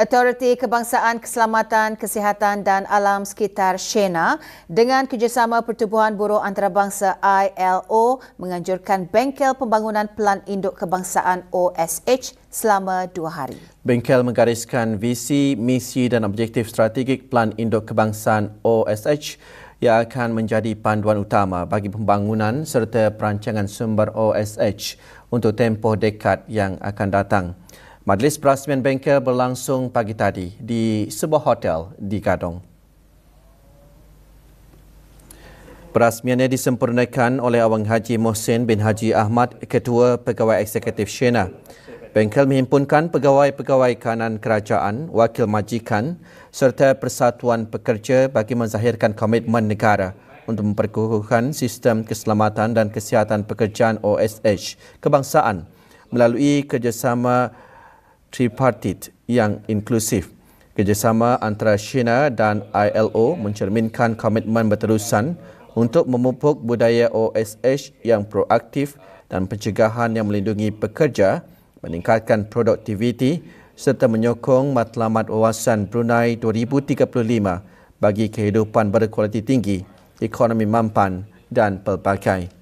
Autoriti Kebangsaan Keselamatan, Kesihatan dan Alam Sekitar SHENA dengan kerjasama Pertubuhan Buruh Antarabangsa ILO menganjurkan bengkel pembangunan Pelan Induk Kebangsaan OSH selama dua hari. Bengkel menggariskan visi, misi dan objektif strategik Pelan Induk Kebangsaan OSH yang akan menjadi panduan utama bagi pembangunan serta perancangan sumber OSH untuk tempoh dekad yang akan datang. Majlis perasmian bengkel berlangsung pagi tadi di sebuah hotel di Gadong. Perasmiannya disempurnakan oleh Awang Haji Mohsin bin Haji Ahmad, Ketua Pegawai Eksekutif Shena. Bengkel menghimpunkan pegawai-pegawai kanan kerajaan, wakil majikan serta persatuan pekerja bagi menzahirkan komitmen negara untuk memperkukuhkan sistem keselamatan dan kesihatan pekerjaan OSH kebangsaan melalui kerjasama tripartit yang inklusif. Kerjasama antara China dan ILO mencerminkan komitmen berterusan untuk memupuk budaya OSH yang proaktif dan pencegahan yang melindungi pekerja, meningkatkan produktiviti serta menyokong matlamat wawasan Brunei 2035 bagi kehidupan berkualiti tinggi, ekonomi mampan dan pelbagai.